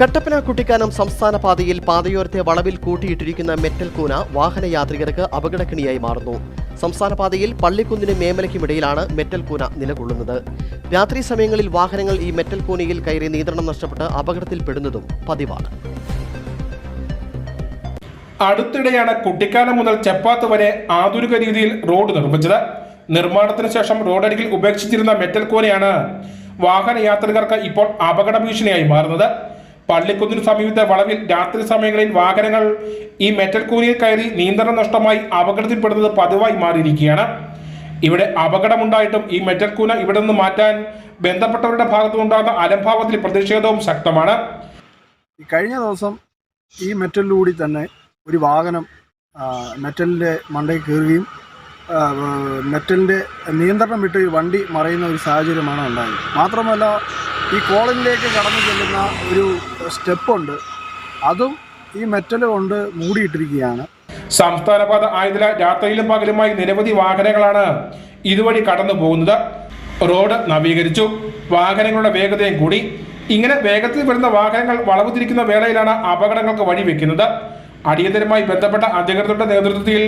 കട്ടപ്പന കുട്ടിക്കാനം സംസ്ഥാന പാതയിൽ പാതയോരത്തെ വളവിൽ കൂട്ടിയിട്ടിരിക്കുന്ന മെറ്റൽ കൂന വാഹനയാത്രികർക്ക് അപകടക്കിണിയായി മാറുന്നു. സംസ്ഥാന പാതയിൽ പള്ളിക്കുന്നിനും മേമലയ്ക്കുമിടയിലാണ് മെറ്റൽ കൂന നിലകൊള്ളുന്നത്. രാത്രി സമയങ്ങളിൽ വാഹനങ്ങൾ ഈ മെറ്റൽ കൂനയിൽ കയറി നിയന്ത്രണം നഷ്ടപ്പെട്ട് അപകടത്തിൽപ്പെടുന്നതും പതിവാണ്. അടുത്തിടെയാണ് കുട്ടിക്കാനം മുതൽ ചെപ്പാത്ത് വരെ ആധുനിക രീതിയിൽ റോഡ് നിർമ്മിച്ചത്. നിർമ്മാണത്തിന് ശേഷം റോഡരികിൽ ഉപേക്ഷിച്ചിരുന്ന മെറ്റൽ കൂനയാണ് വാഹനയാത്രികർക്ക് ഇപ്പോൾ അപകട ഭീഷണിയായി മാറുന്നത്. പള്ളിക്കുന്നിന് സമീപത്തെ വളവിൽ രാത്രി സമയങ്ങളിൽ വാഹനങ്ങൾ ഈ മെറ്റൽ കൂരിയിൽ കയറി നിയന്ത്രണം നഷ്ടമായി അപകടത്തിൽപ്പെടുന്നത് പതിവായി മാറിയിരിക്കുകയാണ്. ഇവിടെ അപകടമുണ്ടായിട്ടും ഈ മെറ്റൽ കൂന ഇവിടെ നിന്ന് മാറ്റാൻ ബന്ധപ്പെട്ടവരുടെ ഭാഗത്തുനിന്നുണ്ടാകുന്ന അലംഭാവത്തിൽ പ്രതിഷേധവും ശക്തമാണ്. കഴിഞ്ഞ ദിവസം ഈ മെറ്റലിലൂടി തന്നെ ഒരു വാഹനം മെറ്റലിന്റെ മണ്ടയിൽ കയറുകയും മെറ്റലിന്റെ നിയന്ത്രണം വിട്ട് വണ്ടി മറയുന്ന ഒരു സാഹചര്യമാണ് ഉണ്ടായത്. മാത്രമല്ല ഈ കോളനിലേക്ക് കടന്നു ചെല്ലുന്ന ഒരു സ്റ്റെപ്പുണ്ട്. അതും ഈ മെറ്റൽ കൊണ്ട് മൂടിയിട്ടിരിക്കുകയാണ്. സംസ്ഥാന പാത ആയതിനാൽ രാത്രിയിലും പകലുമായി നിരവധി വാഹനങ്ങളാണ് ഇതുവഴി കടന്നു പോകുന്നത്. റോഡ് നവീകരിച്ചു. വാഹനങ്ങളുടെ വേഗതയും കൂടി. ഇങ്ങനെ വേഗത്തിൽ വരുന്ന വാഹനങ്ങൾ വളവ് തിരിക്കുന്ന വേളയിലാണ് അപകടങ്ങൾക്ക് വഴിവെക്കുന്നത് അടിയന്തരമായി ബന്ധപ്പെട്ട അധികൃതരുടെ നേതൃത്വത്തിൽ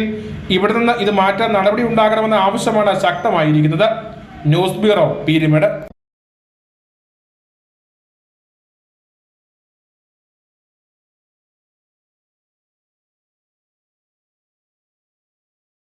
ഇവിടെ നിന്ന് ഇത് മാറ്റാൻ നടപടി ഉണ്ടാകണമെന്ന ആവശ്യമാണ് ശക്തമായിരിക്കുന്നത്. News bureau Peermade.